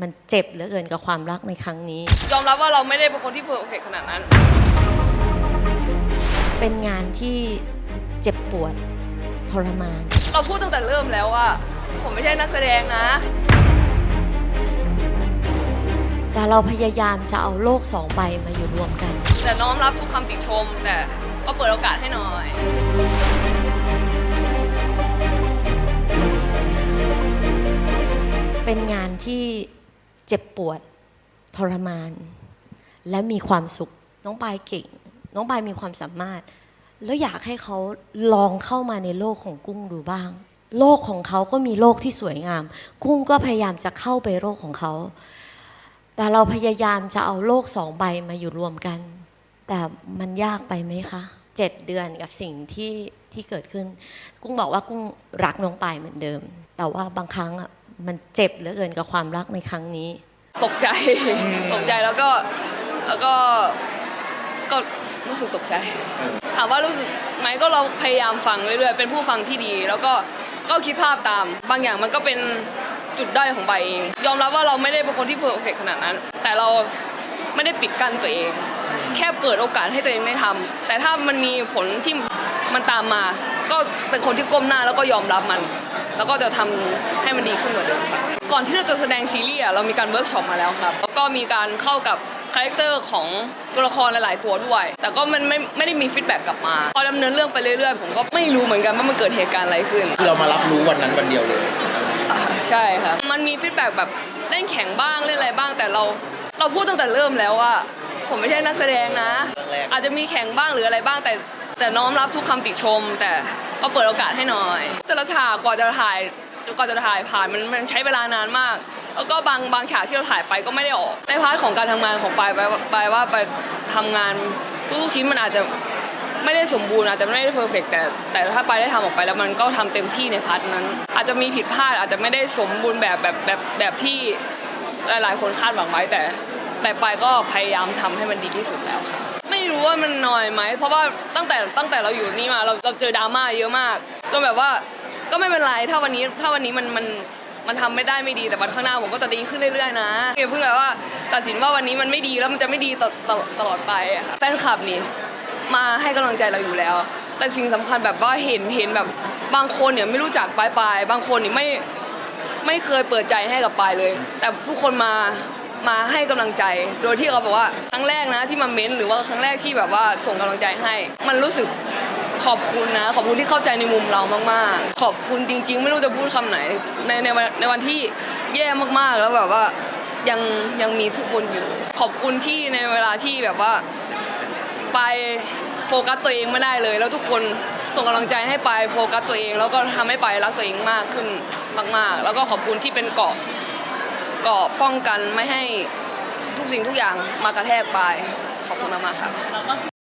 มันเจ็บเหลือเกินกับความรักในครั้งนี้ ยอมรับว่าเราไม่ได้เป็นคนที่เพอร์เฟกขนาดนั้น เป็นงานที่เจ็บปวดทรมาน เราพูดตั้งแต่เริ่มแล้วว่า ผมไม่ใช่นักแสดงนะ แต่เราพยายามจะเอาโลกสองใบมาอยู่รวมกัน แต่น้อมรับทุกคำติชม แต่ก็เปิดโอกาสให้หน่อย เป็นงานที่ เจ็บปวด ทรมาน และมีความสุข น้องปายเก่ง น้องปายมีความสามารถ แล้วอยากให้เขาลองเข้ามาในโลกของกุ้งดูบ้าง โลกของเขาก็มีโลกที่สวยงาม กุ้งก็พยายามจะเข้าไปโลกของเขา แต่เราพยายามจะเอาโลกสองใบมาอยู่รวมกัน แต่มันยากไปไหมคะเจ็ดเดือนกับสิ่งที่ที่เกิดขึ้น กุ้งบอกว่ากุ้งรักน้องปายเหมือนเดิม แต่ว่าบางครั้งอะ มันเจ็บเหลือเกินกับความรักในครั้งนี้ ตกใจ ตกใจแล้วก็แล้วก็ก็รู้สึกตกใจ ถามว่ารู้สึกไหมก็เราพยายามฟังเรื่อยๆ เป็นผู้ฟังที่ดี แล้วก็ก็คิดภาพตาม บางอย่างมันก็เป็นจุดด้อยของใบเอง ยอมรับว่าเราไม่ได้เป็นคนที่เพอร์เฟกขนาดนั้น แต่เราไม่ได้ปิดกั้นตัวเอง แค่เปิดโอกาสให้ตัวเองได้ทำแต่ถ้ามันมีผลที่มันตามมา ก็เป็นคนที่ก้มหน้าแล้วก็ยอมรับมัน แล้วก็จะทำให้มันดีขึ้นกว่าเดิมครับก่อนที่เราจะแสดงซีรีส์อะเรามีการเวิร์กช็อปมาแล้วครับแล้วก็มีการเข้ากับคาแรคเตอร์ของตัวละครหลาย ๆ ตัวด้วย แต่ก็มันไม่ไม่ได้มีฟีดแบ็กกลับมา พอดำเนินเรื่องไปเรื่อย ๆ ผมก็ไม่รู้เหมือนกันว่ามันเกิดเหตุการณ์อะไรขึ้นคือเรามารับรู้วันนั้นวันเดียวเลยอ่าใช่ครับมันมีฟีดแบ็กแบบเล่นแข่งบ้างเล่นอะไรบ้าง แต่เราเราพูดตั้งแต่เริ่มแล้วว่า ผมไม่ใช่นักแสดงนะแรกๆอาจจะมีแข่งบ้างหรืออะไรบ้างแต่ แต่น้อมรับทุกคำติชม แต่ก็เปิดโอกาสให้หน่อย แต่ละฉากกว่าจะถ่ายกว่าจะถ่ายผ่านมันมันใช้เวลานานมาก แล้วก็บางบางฉากที่เราถ่ายไปก็ไม่ได้ออกในพาร์ทของการทำงานของปายไปไปว่าไปทำงานทุกๆชิ้นมันอาจจะไม่ได้สมบูรณ์อาจจะไม่ได้เพอร์เฟกแต่แต่ถ้าไปได้ทำออกไปแล้วมันก็ทำเต็มที่ในพาร์ทนั้น อาจจะมีผิดพลาดอาจจะไม่ได้สมบูรณ์แบบแบบแบบแบบที่หลายๆ คนคาดหวังไว้แต่ แต่ไปก็พยายามทำให้มันดีที่สุดแล้วค่ะ รู้ว่ามันน้อยไหม เพราะว่าตั้งแต่ตั้งแต่เราอยู่นี่มาเราเราเจอดราม่าเยอะมากจนแบบว่าก็ไม่เป็นไรถ้าวันนี้ถ้าวันนี้มันมันมันทำไม่ได้ไม่ดีแต่วันข้างหน้าผมก็จะดีขึ้นเรื่อยๆนะอย่าเพิ่งแบบว่าตัดสินว่าวันนี้มันไม่ดีแล้วมันจะไม่ดีตลอดตลอดไปอะค่ะแฟนคลับนี่มาให้กำลังใจเราอยู่แล้ว แต่สิ่งสำคัญแบบว่าเห็นเห็นแบบบางคนเนี่ยไม่รู้จักปลายปลายบางคนเนี่ยไม่ไม่เคยเปิดใจให้กับปลายเลย แต่ทุกคนมา มาให้กำลังใจ โดยที่เขาบอกว่าครั้งแรกนะที่มาเม้นต์หรือว่าครั้งแรกที่แบบว่าส่งกำลังใจให้ มันรู้สึกขอบคุณนะ ขอบคุณที่เข้าใจในมุมเรามากๆ ขอบคุณจริง ๆ ไม่รู้จะพูดคำไหน ในในวันในวันที่แย่มากๆแล้วแบบว่ายังยังมีทุกคนอยู่ ขอบคุณที่ในเวลาที่แบบว่า ไปโฟกัสตัวเองไม่ได้เลย แล้วทุกคนส่งกำลังใจให้ไปโฟกัสตัวเอง แล้วก็ทำให้ไปรักตัวเองมากขึ้นมาก ๆ แล้วก็ขอบคุณที่เป็นเกาะ เกราะป้องกันไม่ให้ทุกสิ่งทุกอย่างมากระแทกไปขอบคุณมากๆครับ เราก็